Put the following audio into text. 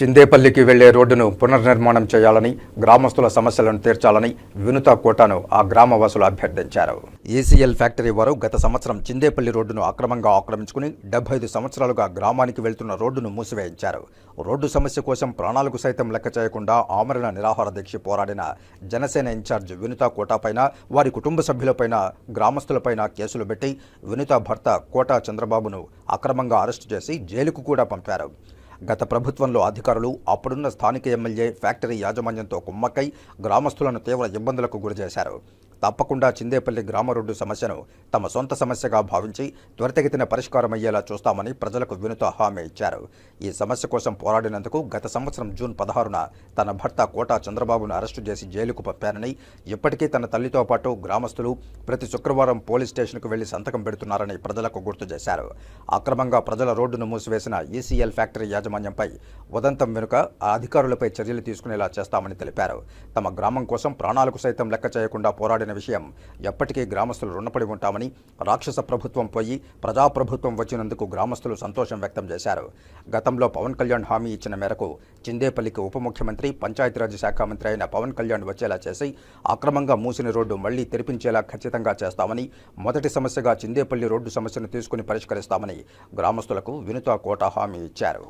చిందేపల్లికి వెళ్ళే రోడ్డును పునర్నిర్మాణం చేయాలని గ్రామస్తుల సమస్యలను తీర్చాలని వినుత కోటాను ఆ గ్రామవాసులు అభ్యర్థించారు. ఏసీఎల్ ఫ్యాక్టరీ వారు గత సంవత్సరం చిందేపల్లి రోడ్డును అక్రమంగా ఆక్రమించుకుని డెబ్బై ఐదు సంవత్సరాలుగా గ్రామానికి వెళ్తున్న రోడ్డును మూసివేయించారు. రోడ్డు సమస్య కోసం ప్రాణాలకు సైతం లెక్క చేయకుండా ఆమరణ నిరాహార దీక్ష పోరాడిన జనసేన ఇన్ఛార్జ్ వినుత కోటాపైన వారి కుటుంబ సభ్యులపైన గ్రామస్తులపైన కేసులు పెట్టి వినుత భర్త కోటా చంద్రబాబును అక్రమంగా అరెస్టు చేసి జైలుకు కూడా పంపారు. గత ప్రభుత్వంలో అధికారులు అప్పుడున్న స్థానిక ఎమ్మెల్యే ఫ్యాక్టరీ యాజమాన్యంతో కుమ్మక్కై గ్రామస్తులను తీవ్ర ఇబ్బందులకు గురిచేశారు. తప్పకుండా చిందేపల్లి గ్రామ రోడ్డు సమస్యను తమ సొంత సమస్యగా భావించి త్వరితగతిన పరిష్కారమయ్యేలా చూస్తామని ప్రజలకు వినుత హామీ ఇచ్చారు. ఈ సమస్య కోసం పోరాడినందుకు గత సంవత్సరం జూన్ పదహారున తన భర్త కోటా చంద్రబాబును అరెస్టు చేసి జైలుకు పంపారని ఇప్పటికీ తన తల్లితో పాటు గ్రామస్తులు ప్రతి శుక్రవారం పోలీస్ స్టేషన్కు వెళ్ళి సంతకం పెడుతున్నారని ప్రజలకు గుర్తు చేశారు. అక్రమంగా ప్రజల రోడ్డును మూసివేసిన ఈసీఎల్ ఫ్యాక్టరీ యాజమాన్యంపై ఉదంతం వెనుక ఆ అధికారులపై చర్యలు తీసుకునేలా చేస్తామని తెలిపారు. తమ గ్రామం కోసం ప్రాణాలకు సైతం లెక్క చేయకుండా పోరాడి పోరాడిన విషయం. ఎప్పటికీ గ్రామస్తులు రుణపడి ఉంటామని రాక్షస ప్రభుత్వం పోయి ప్రజాప్రభుత్వం వచ్చినందుకు గ్రామస్తులు సంతోషం వ్యక్తం చేశారు. గతంలో పవన్ కళ్యాణ్ హామీ ఇచ్చిన మేరకు చిందేపల్లికి ఉప ముఖ్యమంత్రి పంచాయతీరాజ్ శాఖ మంత్రి అయిన పవన్ కళ్యాణ్ వచ్చేలా చేసి అక్రమంగా మూసిన రోడ్డు మళ్ళీ తెరిపించేలా ఖచ్చితంగా చేస్తామని మొదటి సమస్యగా చిందేపల్లి రోడ్డు సమస్యను తీసుకుని పరిష్కరిస్తామని గ్రామస్తులకు వినుత కోట హామీ ఇచ్చారు.